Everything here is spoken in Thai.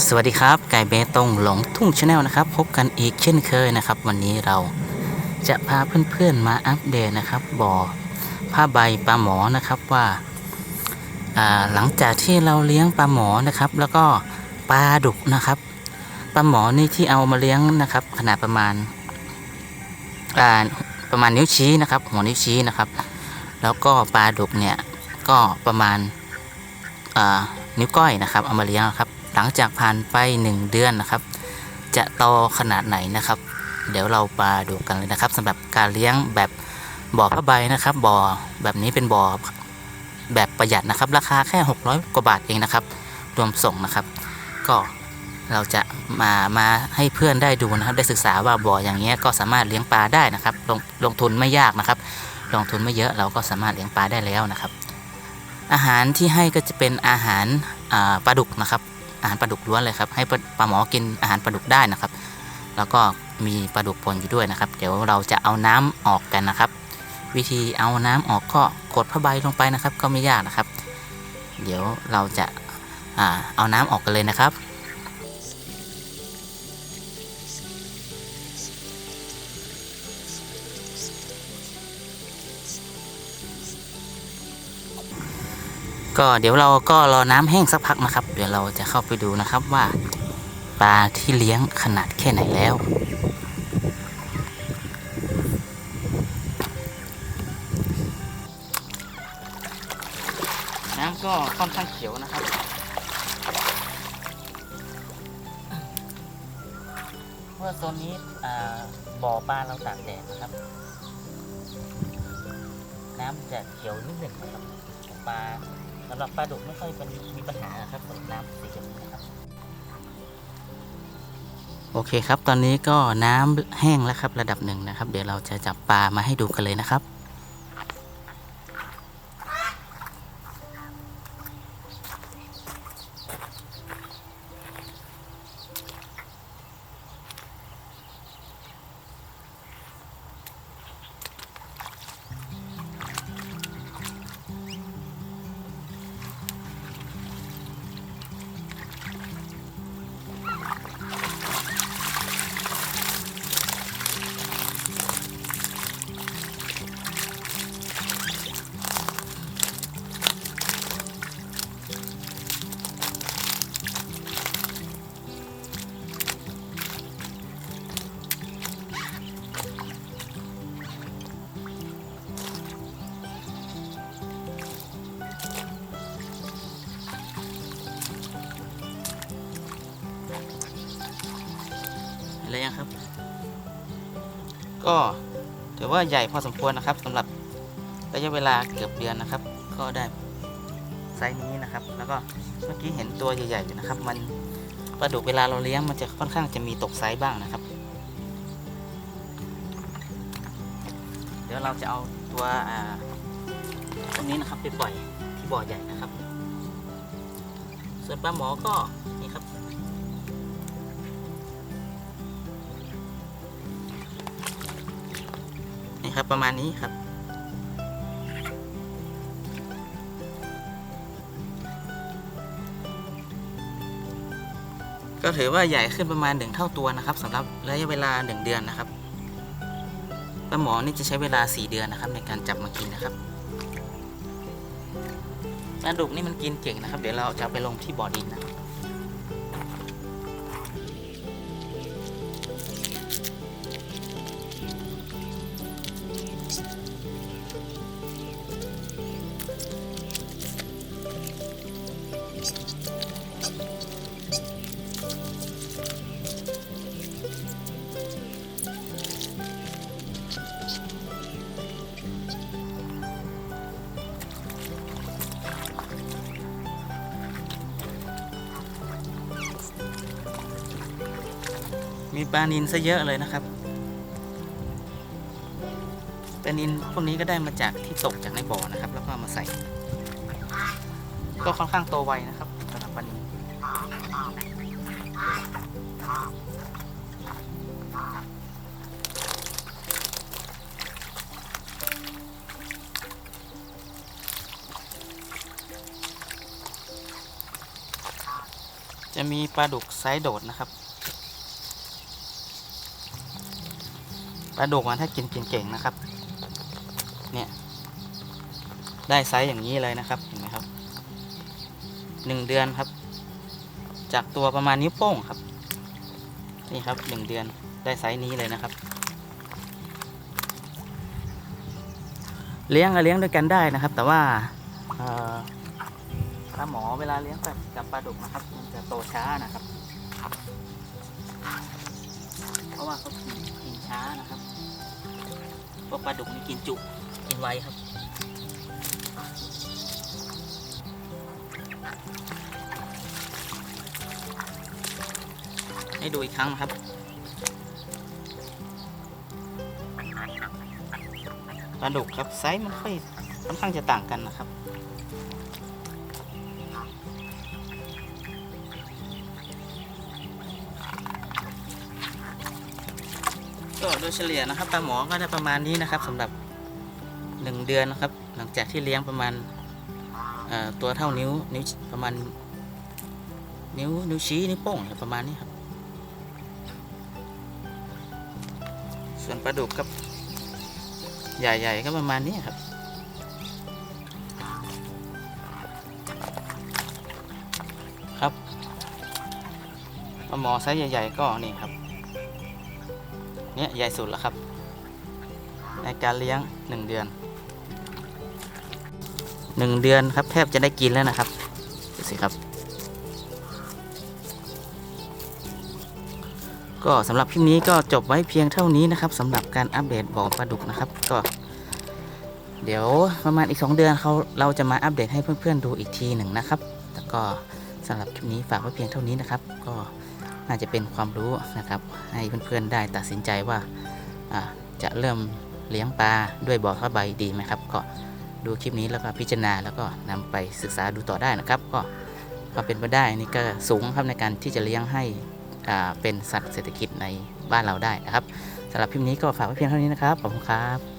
สวัสดีครับไก่เบตงหลงทุ่งชาแนลนะครับ พบกันอีกเช่นเคยนะครับ วันนี้เราจะพาเพื่อนๆมาอัปเดตนะครับบ่อผ้าใบปลาหมอนะครับว่าหลังจากที่เราเลี้ยงปลาหมอนะครับ แล้วก็ปลาดุกนะครับปลาหมอนี่ที่เอามาเลี้ยงนะครับ ขนาดประมาณาประมาณนิ้วชี้นะครับ หัวนิ้วชี้นะครับ แล้วก็ปลาดุกเนี่ยก็ประมาณานิ้วก้อยนะครับ เอามาเลี้ยงครับ ลังจากผ่านไป 1 เดือนนะครับ จะโตขนาดไหนนะครับ เดี๋ยวเรามาดูกันเลยนะครับสำหรับการเลี้ยงแบบบ่อผ้าใบนะครับบ่อแบบนี้เป็นบ่อแบบประหยัดนะครับ ราคาแค่ 600 กว่าบาทเองนะครับรวมส่งนะครับ ก็เราจะมามาให้เพื่อนได้ดูนะครับ ได้ศึกษาว่าบ่ออย่างเงี้ยก็สามารถเลี้ยงปลาได้นะครับ ลงลงทุนไม่ยากนะครับ ลงทุนไม่เยอะเราก็สามารถเลี้ยงปลาได้แล้วนะครับ อาหารที่ให้ก็จะเป็นอาหารปลาดุกนะครับ อาหารปลาดุกล้วนเลยครับ ให้ปลาหมอกินอาหารปลาดุกได้นะครับ แล้วก็มีปลาดุกปนอยู่ด้วยนะครับ เดี๋ยวเราจะเอาน้ำออกกันนะครับ วิธีเอาน้ำออกก็กดผ้าใบลงไปนะครับ ก็ไม่ยากนะครับ เดี๋ยวเราจะอาเอาน้ำออกกันเลยนะครับ ก็เดี๋ยวเราก็รอน้ำแห้งสักพักนะครับ เดี๋ยวเราจะเข้าไปดูนะครับว่าปลาที่เลี้ยงขนาดแค่ไหนแล้วน้ำก็ค่อนข้างเขียวนะครับเพราะว่าโซนนี้บ่อปลาเราตากแดดนะครับ น้ำจะเขียวนิดหนึ่งนะครับของปลา สำหรับปลาดุกไม่ค่อยเป็นมีปัญหาครับสำหรับน้ำสีแบบนี้นะครับ โอเคครับ ตอนนี้ก็น้ำแห้งแล้วครับระดับหนึ่งนะครับ เดี๋ยวเราจะจับปลามาให้ดูกันเลยนะครับ อะไรยังครับ ก็ถือว่าใหญ่พอสมควรนะครับสำหรับระยะเวลาเกือบเดือนนะครับ ก็ได้ไซส์นี้นะครับ แล้วก็เมื่อกี้เห็นตัวใหญ่ๆอยู่นะครับ มันปลาดุกเวลาเราเลี้ยงมันจะค่อนข้างจะมีตกไซส์บ้างนะครับ เดี๋ยวเราจะเอาตัวอ่าพวนี้นะครับไปปล่อยที่บ่อใหญ่นะครับ ส่วนปลาหมอก็ ครับ ประมาณนี้ครับ ก็ถือว่าใหญ่ขึ้นประมาณหนึ่งเท่าตัวนะครับสำหรับระยะเวลาหนึ่งเดือนนะครับปลาหมอนี่จะใช้เวลาสี่เดือนนะครับ ในการจับมากินนะครับปลาดุกนี่มันกินเก่งนะครับ เดี๋ยวเราจะไปลงที่บ่อดินนะครับ มีปลานินซะเยอะเลยนะครับปลานินพวกนี้ก็ได้มาจากที่ตกจากในบ่อนะครับ แล้วก็มาใส่ ก็ค่อนข้างโตไวนะครับสำหรับปลานินจะมีปลาดุกไซส์โดดนะครับ ปลาดุกมันถ้ากินกินเก่งนะครับ เนี่ย ได้ไซส์อย่างนี้เลยนะครับ เห็นไหมครับ หนึ่งเดือนครับ จากตัวประมาณนิ้วโป้งครับ นี่ครับหนึ่งเดือนได้ไซส์นี้เลยนะครับ เลี้ยงก็เลี้ยงด้วยกันได้นะครับ แต่ว่าปลาหมอเวลาเลี้ยงกับกับปลาดุกนะครับ มันจะโตช้านะครับ เพราะว่าเขากินกินช้านะครับ พวกปลาดุกนี่กินจุ กินไวครับ ให้ดูอีกครั้งนะครับ ปลาดุกครับไซส์มันค่อยค่อนข้างจะต่างกันนะครับ ยเฉลี่ยนะครับปลาหมอก็ได้ประมาณนี้นะครับสำหรับหนึ่งเดือนนะครับ หลังจากที่เลี้ยงประมาณตัวเท่านิ้วนิ้วประมาณ นิ้วนิ้วชี้นิ้วโป้งประมาณนี้ครับ ส่วนปลาดุกครับ ใหญ่ๆก็ประมาณนี้ครับครับปลาหมอไซส์ใหญ่ ๆ ก็นี่ครับ เนี่ยใหญ่สุดแล้วครับ ในการเลี้ยงหนึ่งเดือนหนึ่งเดือนครับแทบจะได้กินแล้วนะครับดูสิครับ ก็สำหรับคลิปนี้ก็จบไว้เพียงเท่านี้นะครับสำหรับการอัปเดตบ่อปลาดุกนะครับ ก็ เดี๋ยวประมาณอีก 2 เดือนเขาเราจะมาอัปเดตให้เพื่อนๆดูอีกทีหนึ่งนะครับ แล้วก็สำหรับคลิปนี้ฝากไว้เพียงเท่านี้นะครับ ก็ น่าจะเป็นความรู้นะครับ ให้เพื่อนๆได้ตัดสินใจว่าจะเริ่มเลี้ยงปลาด้วยบ่อผ้าใบดีไหมครับ ก็ดูคลิปนี้แล้วก็พิจารณาแล้วก็นำไปศึกษาดูต่อได้นะครับ ก็ความเป็นไปได้นี่ก็สูงครับในการที่จะเลี้ยงให้เป็นสัตว์เศรษฐกิจในบ้านเราได้นะครับสำหรับคลิปนี้ก็ฝากไว้เพียงเท่านี้นะครับขอบคุณครับ